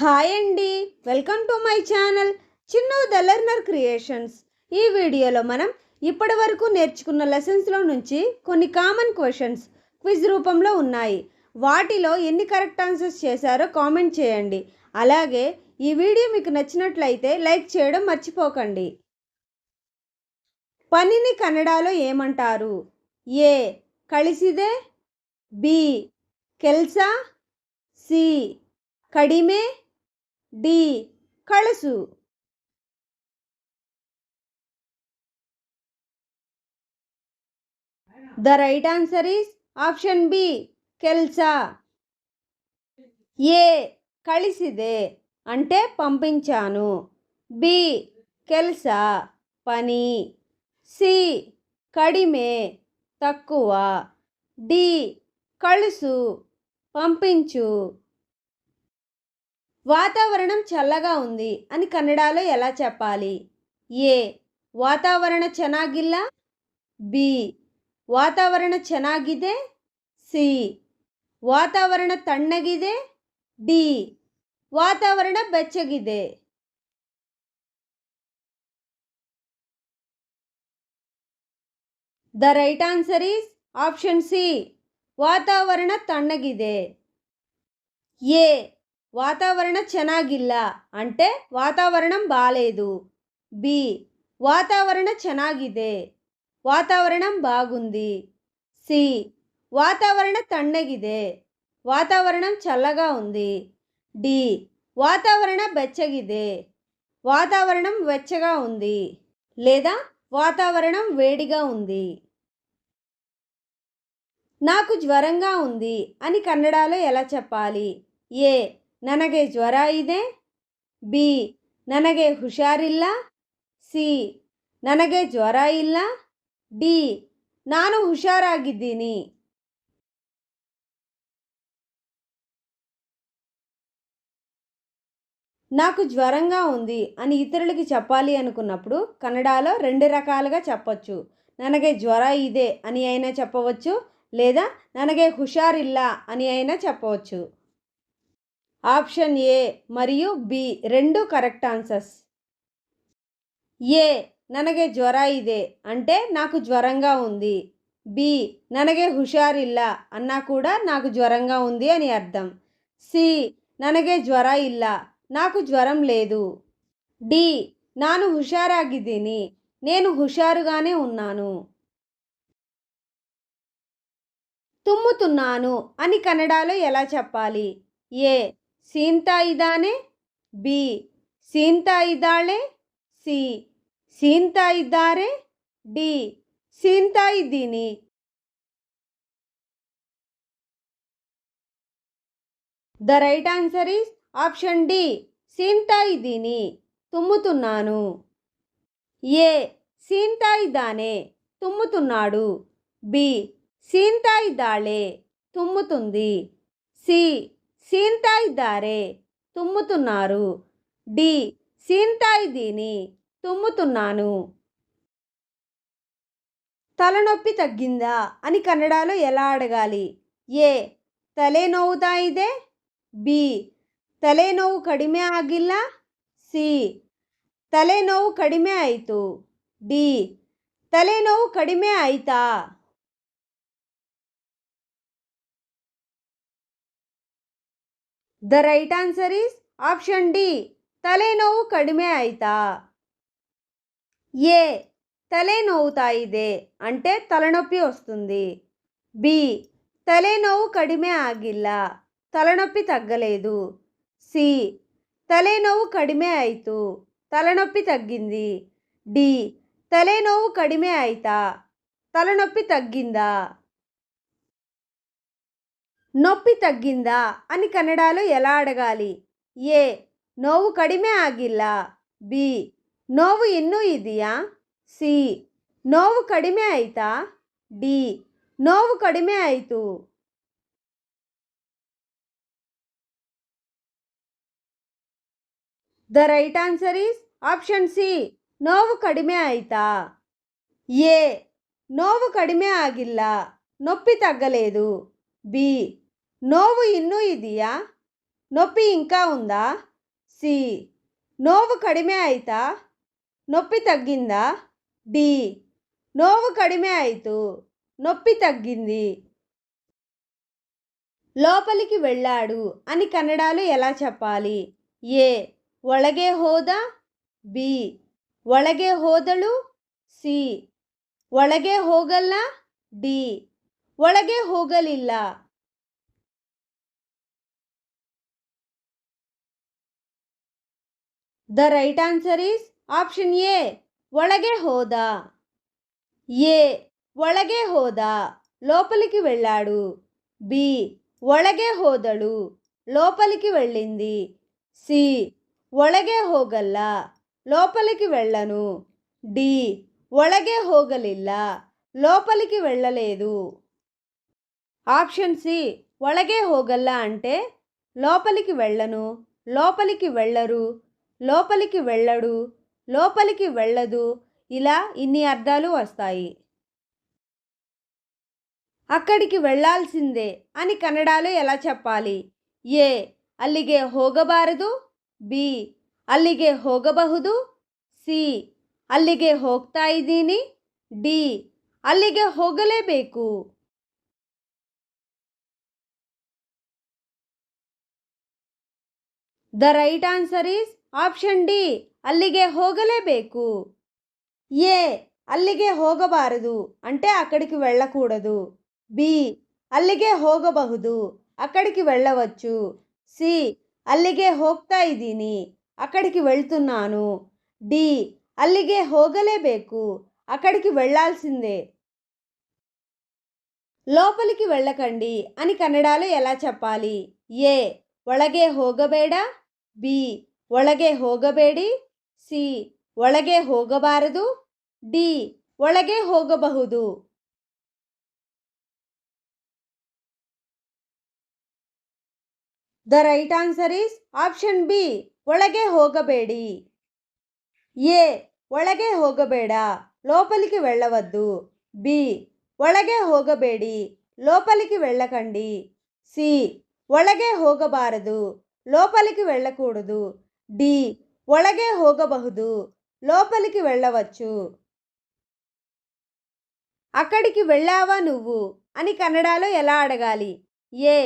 Hi అండి. Welcome to my channel Chinno the learner creations. ఈ వీడియోలో మనం ఇప్పటి వరకు నేర్చుకున్న లెసన్స్లో నుంచి కొన్ని కామన్ క్వశ్చన్స్ క్విజ్ రూపంలో ఉన్నాయి. వాటిలో ఎన్ని కరెక్ట్ ఆన్సర్స్ చేశారో కామెంట్ చేయండి. అలాగే ఈ వీడియో మీకు నచ్చినట్లయితే లైక్ చేయడం మర్చిపోకండి. పనిని కన్నడలో ఏమంటారు? ఏ. కలిసిదే. బి. కెల్సా. సి. కడిమే. D. కళసు. The right answer is option B కెల్సా. A కలిసిదే అంటే పంపించాను. బి కెల్సా పని. సి కడిమే తక్కువ. డి కలుసు పంపించు. వాతావరణం చల్లగా ఉంది అని కన్నడలో ఎలా చెప్పాలి ఏ వాతావరణ ಚೆನ್ನಾಗಿಲ್ಲ బి వాతావరణ ಚೆನ್ನಾಗಿದೆ సి వాతావరణ ತಣ್ಣಗಿದೆ ಡಿ ವಾತಾವರಣ ಬೆಚ್ಚಗಿದೆ the right answer is option C ವಾತಾವರಣ ತಣ್ಣಗಿದೆ ఏ వాతావరణ చెనాగిల్ల అంటే వాతావరణం బాలేదు. బి. వాతావరణ చెనాగిదే. వాతావరణం బాగుంది. సి. వాతావరణ తండగిదే వాతావరణం చల్లగా ఉంది. డి. వాతావరణ బెచ్చగిదే. వాతావరణం వెచ్చగా ఉంది. లేదా వాతావరణం వేడిగా ఉంది. నాకు జ్వరంగా ఉంది అని కన్నడలో ఎలా చెప్పాలి? ఏ. ನನಗೆ ಜ್ವರ ಇದೆ ಬಿ ನನಗೆ ಹುಷಾರಿಲ್ಲ ಸಿ ನನಗೆ ಜ್ವರ ಇಲ್ಲ ಡಿ ನಾನು ಹುಷಾರಾಗಿದ್ದೀನಿ నాకు జ్వరంగా ఉంది అని ఇతరులకి చెప్పాలి అనుకున్నప్పుడు కన్నడలో రెండు రకాలుగా చెప్పొచ్చు ನನಗೆ జ్వర ఇదే అని అయినా చెప్పవచ్చు లేదా ನನಗೆ హుషారిల్లా అని అయినా చెప్పవచ్చు ఆప్షన్ ఏ మరియు బి రెండు కరెక్ట్ ఆన్సర్స్. ఏ ನನಗೆ జ్వర ఇదే అంటే నాకు జ్వరంగా ఉంది బి ನನಗೆ హుషారిల్ల అన్నా కూడా నాకు జ్వరంగా ఉంది అని అర్థం. సి ననగె జ్వర ఇల్ల నాకు జ్వరం లేదు డి నాను హుషారాగిದ್ದೀನಿ నేను హుషారుగానే ఉన్నాను తుమ్ముతున్నాను అని కన్నడలో ఎలా చెప్పాలి? ఏ ಸೀಂತಾ ಇದ್ದಾನೆ ಬಿ ಸೀಂತಾ ಇದ್ದಾಳೆ ಸಿ ಸೀಂತಾ ಇದ್ದಾರೆ ಡಿ ಸೀಂತಾ ಇದ್ದೀನಿ the right answer is option D ಸೀಂತಾ ಇದ್ದೀನಿ తుమ్ముతున్నాను ఏ సీంతా ఇదానే తుమ్ముతున్నాడు బి సీంతా ఇదాళే తుమ్ముతుంది సి ಸೀನ್ತಾ ಇದ್ದಾರೆ. ತುಂಬುತ್ತಾರು ಡಿ. ಸೀನ್ತಾ ಇದ್ದೀನಿ. ತುಂಬುತ್ತಾನು ತಲೆನೊಪ್ಪಿ తగ్గిందా అని కన్నడలో ఎలా ಎ. ತಲೆ ತಲೆನೋವುತ್ತಾ ಇದೆ. ಬಿ. ತಲೆನೋವು ಕಡಿಮೆ ಆಗಿಲ್ಲ. ಸಿ. ತಲೆನೋವು ಕಡಿಮೆ ಆಯಿತು. ಡಿ. ತಲೆನೋವು ಕಡಿಮೆ ಆಯಿತಾ? the right answer is option D ತಲೆನೋವು ಕಡಿಮೆ ಆಯ್ತಾ ఏ తలెనోవుతా ಇದೆ అంటే తలనొప్పి వస్తుంది బి తలెనోవు కడిమే ఆగిల్ల తలనొప్పి తగ్గలేదు సి తలెనోవు కడిమే ఆయితు తలనొప్పి తగ్గింది డి తలెనోవు కడిమే ఆయితా తలనొప్పి తగ్గిందా నొప్పి తగ్గిందా అని కన్నడలో ఎలా అడగాలి ఏ నోవు కడిమే ఆగిల్ల బి ನೋವು ಇನ್ನೂ ಇದೆಯಾ ಸಿ ನೋವು ಕಡಿಮೆ ಆಯಿತಾ ಡಿ ನೋವು ಕಡಿಮೆ ಆಯಿತು the right answer is option C ನೋವು ಕಡಿಮೆ ಆಯಿತಾ ఏ నోవు కడిమే ఆగిల్ల నొప్పి తగ్గలేదు బి నోవు ఇన్నూ ఇదియా ನೊಪ್ಪಿ ఇంకా ఉందా సి ನೋವು ಕಡಿಮೆ ಆಯ್ತಾ నొప్పి తగ్గిందా డి ನೋವು కడిమే ఆయితు నొప్పి తగ్గింది లోపలికి వెళ్ళాడు అని కన్నడలో ఎలా చెప్పాలి ఏ ಒಳಗೆ ಹೋದ ಬಿ ಒಳಗೆ ಹೋದಳು ಸಿ ಒಳಗೆ ಹೋಗಲ್ಲ ಡಿ ಒಳಗೆ ಹೋಗಲಿಲ್ಲ the right answer is option A ಒಳಗೆ ಹೋದ ఏ ಒಳಗೆ ಹೋದ లోపలికి వెళ్ళాడు బి ಒಳಗೆ ಹೋದಳು లోపలికి వెళ్ళింది సి ಒಳಗೆ ಹೋಗಲ್ಲ లోపలికి వెళ్ళను డి ಒಳಗೆ ಹೋಗಲಿಲ್ಲ లోపలికి వెళ్ళలేదు ఆప్షన్ సి ಒಳಗೆ ಹೋಗಲ್ಲ అంటే లోపలికి వెళ్ళను లోపలికి వెళ్ళరు లోపలికి వెళ్ళడు లోపలికి వెళ్ళదు. ఇలా ఇన్ని అర్థాలు వస్తాయి. అక్కడికి వెళ్ళాల్సిందే అని కన్నడాలు ఎలా చెప్పాలి? ఏ. ಅಲ್ಲಿಗೆ ಹೋಗಬಾರದು బి. ಅಲ್ಲಿಗೆ ಹೋಗಬಹುದು సి. ಅಲ್ಲಿಗೆ ಹೋಗ್ತಾ ಇದ್ದೀನಿ ಡಿ ಅಲ್ಲಿಗೆ ಹೋಗಲೇಬೇಕು the right answer is option D ಅಲ್ಲಿಗೆ ಹೋಗಲೇಬೇಕು ಎ ಅಲ್ಲಿಗೆ ಹೋಗಬಾರದು ಅಂಟೆ ಅಕ್ಕಡಿకి వెళ్ళకూడదు ಬಿ ಅಲ್ಲಿಗೆ ಹೋಗಬಹುದು ಅಕ್ಕಡಿకి వెళ్ళవచ్చు ಸಿ ಅಲ್ಲಿಗೆ ಹೋಗ್ತಾ ಇದ್ದೀನಿ ಅಕ್ಕಡಿకి వెళ్తున్నాను ಡಿ ಅಲ್ಲಿಗೆ ಹೋಗಲೇಬೇಕು అక్కడికి వెళ్ళాల్సిందే లోపలికి వెళ్ళకండి అని కన్నడాలో ఎలా చెప్పాలి ఏ ಒಳಗೆ ಹೋಗಬೇಡ ಬಿ ಒಳಗೆ ಹೋಗಬೇಡಿ ಸಿ ಒಳಗೆ ಹೋಗಬಾರದು ಡಿ ಒಳಗೆ ಹೋಗಬಹುದು the right answer is option B ಒಳಗೆ ಹೋಗಬೇಡಿ ఏ ಒಳಗೆ ಹೋಗಬೇಡ లోపలికి వెళ్ళవద్దు బి ಒಳಗೆ ಹೋಗಬೇಡಿ లోపలికి వెళ్ళకండి సి ಒಳಗೆ ಹೋಗಬಾರದು లోపలికి వెళ్ళకూడదు డి ಒಳಗೆ ಹೋಗಬಹುದು. లోపలికి వెళ్ళవచ్చు అక్కడికి వెళ్ళావా నువ్వు అని కన్నడలో ఎలా అడగాలి ఏ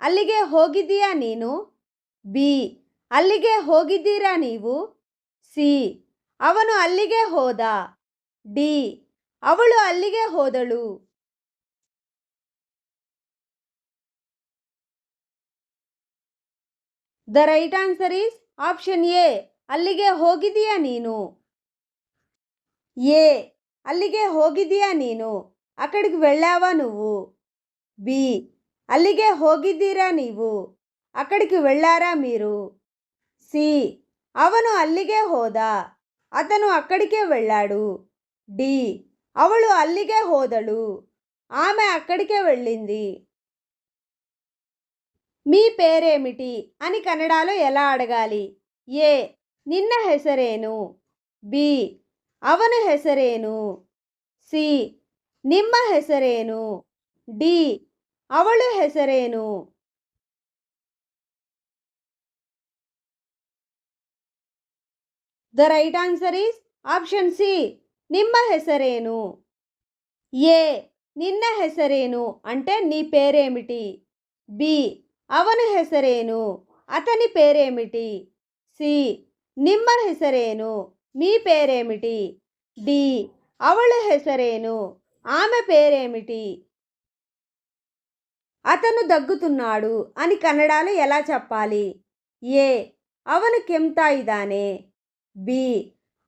ಅಲ್ಲಿಗೆ హోగిదియా నేను ಬಿ. ಅಲ್ಲಿಗೆ ಹೋಗಿದ್ದೀರಾ ನೀವು? ಸಿ. ಅವನು ಅಲ್ಲಿಗೆ ಹೋದ. ಡಿ. ಅವಳು ಅಲ್ಲಿಗೆ ಹೋದಳು. The right answer is option A ಅಲ್ಲಿಗೆ ಹೋಗಿದೀಯಾ ನೀನು ಎ ಅಲ್ಲಿಗೆ ಹೋಗಿದೆಯಾ ನೀನು ಅಕ್ಕಡಿಗೆ ವೆಳ್ಳಾವ ನುವ್ವು ಬಿ ಅಲ್ಲಿಗೆ ಹೋಗಿದ್ದೀರಾ ನೀವು ಅಕ್ಕಡಿಗೆ ವೆಳ್ಳಾರಾ ಮೀರು సి అవను ಅಲ್ಲಿಗೆ ಹೋದ ಅತನು అక్కడికే వెళ్ళాడు ಡಿ ಅವಳು ಅಲ್ಲಿಗೆ ಹೋದಳು ఆమె అక్కడికే వెళ్ళింది మీ పేరేమిటి అని కన్నడలో ఎలా అడగాలి ఏ నిన్న ಹೆಸರೇನು ಬಿ ಅವನ ಹೆಸರೇನು ಸಿ ನಿಮ್ಮ ಹೆಸರೇನು ಡಿ ಅವಳು ಹೆಸರೇನು the right answer is option C ನಿಮ್ಮ ಹೆಸರೇನು ఏ నిన్న ಹೆಸರೇನು అంటే నీ పేరేమిటి బి ಅವನ ಹೆಸರೇನು అతని పేరేమిటి సి ನಿಮ್ಮ ಹೆಸರೇನು మీ పేరేమిటి డి ಅವಳ ಹೆಸರೇನು ఆమె పేరేమిటి అతను దగ్గుతున్నాడు అని కన్నడలో ఎలా చెప్పాలి ఏ ಅವನು ಕೆಮ್ತಾ ಇದ್ದಾನೆ ಬಿ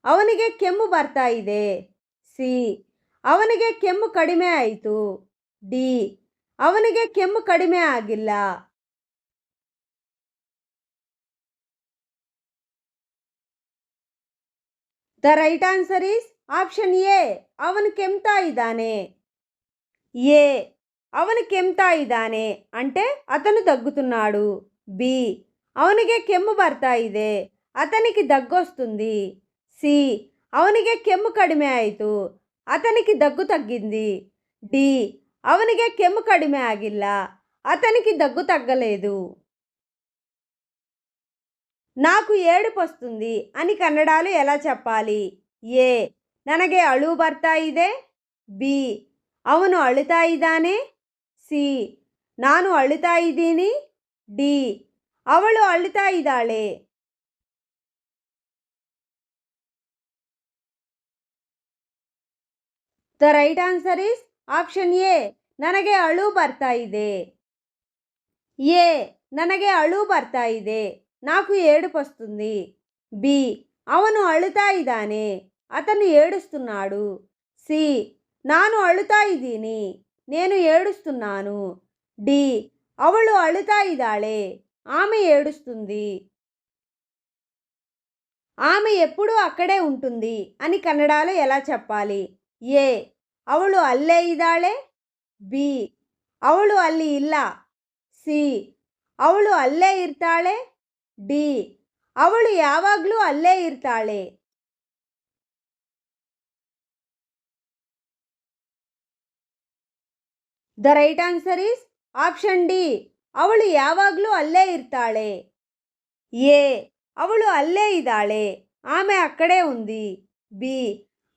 ಅವನಿಗೆ ಕೆಮ್ಮು ಬರ್ತಾ ಇದೆ ಸಿ ಅವನಿಗೆ ಕೆಮ್ಮು ಕಡಿಮೆ ಆಯಿತು ಡಿ ಅವನಿಗೆ ಕೆಮ್ಮು ಕಡಿಮೆ ಆಗಿಲ್ಲ the right answer is option A ಅವನು ಕೆಮ್ತಾ ಇದ್ದಾನೆ ఏ ಅವನು ಕೆಮ್ತಾ ಇದ್ದಾನೆ అంటే అతను దగ్గుతున్నాడు బి ಅವನಿಗೆ ಕೆಮ್ಮು ಬರ್ತಾ ಇದೆ అతనికి దగ్గొస్తుంది సి ಅವನಿಗೆ ಕೆಮ್ಮು ಕಡಿಮೆ ಆಯಿತು అతనికి దగ్గు తగ్గింది డి ಅವನಿಗೆ ಕೆಮ್ಮು ಕಡಿಮೆ ಆಗಿಲ್ಲ అతనికి దగ్గు తగ్గలేదు నాకు ఏడుపు వస్తుంది అని కన్నడాలు ఎలా చెప్పాలి ఏ ನನಗೆ ಅಳು ಬರ್ತಾ ಇದೆ ಬಿ ಅವನು ಅಳುತ್ತಾ ಇದ್ದಾನೆ ಸಿ ನಾನು ಅಳುತ್ತಾ ಇದ್ದೀನಿ ಡಿ ಅವಳು ಅಳುತ್ತಾ ಇದ್ದಾಳೆ the right answer is option A ನನಗೆ ಅಳು ಬರ್ತಾ ಇದೆ ಎ ನನಗೆ ಅಳು ಬರ್ತಾ ಇದೆ నాకు ఏడుపు వస్తుంది బి. అవను అళుతాయిదానే అతను ఏడుస్తున్నాడు. సి. నాను అళుతాయిదీని నేను ఏడుస్తున్నాను. డి. అవళు అళుతాయి దాళే ఆమె ఏడుస్తుంది. ఆమె ఎప్పుడూ అక్కడే ఉంటుంది అని కన్నడలో ఎలా చెప్పాలి? ఏ. అవళు అల్లే ఇదాళే బి. అవళు అల్లి ఇల్లా. సి. అవళు అల్లే ఇర్తాళే ಡಿ ಅವಳು ಯಾವಾಗಲೂ ಅಲ್ಲೇ ಇರ್ತಾಳೆ the right answer is option D ಅವಳು ಯಾವಾಗಲೂ ಅಲ್ಲೇ ಇರ್ತಾಳೆ ಎ ಅವಳು ಅಲ್ಲೇ ಇದ್ದಾಳೆ ఆమె అక్కడే ఉంది బి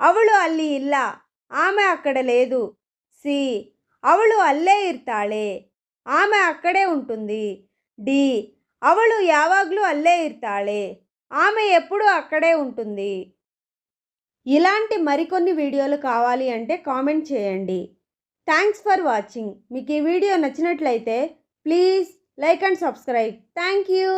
ಅವಳು ಅಲ್ಲಿ ಇಲ್ಲ ఆమె అక్కడ లేదు సి ಅವಳು ಅಲ್ಲೇ ಇರ್ತಾಳೆ ఆమె అక్కడే ఉంటుంది డి ಅವಳು యావాగ్లు అల్లే ఇర్తాళే ఆమె ఎప్పుడూ అక్కడే ఉంటుంది ఇలాంటి మరికొన్ని వీడియోలు కావాలి అంటే కామెంట్ చేయండి థ్యాంక్స్ ఫర్ వాచింగ్ మీకు ఈ వీడియో నచ్చినట్లయితే please like and subscribe thank you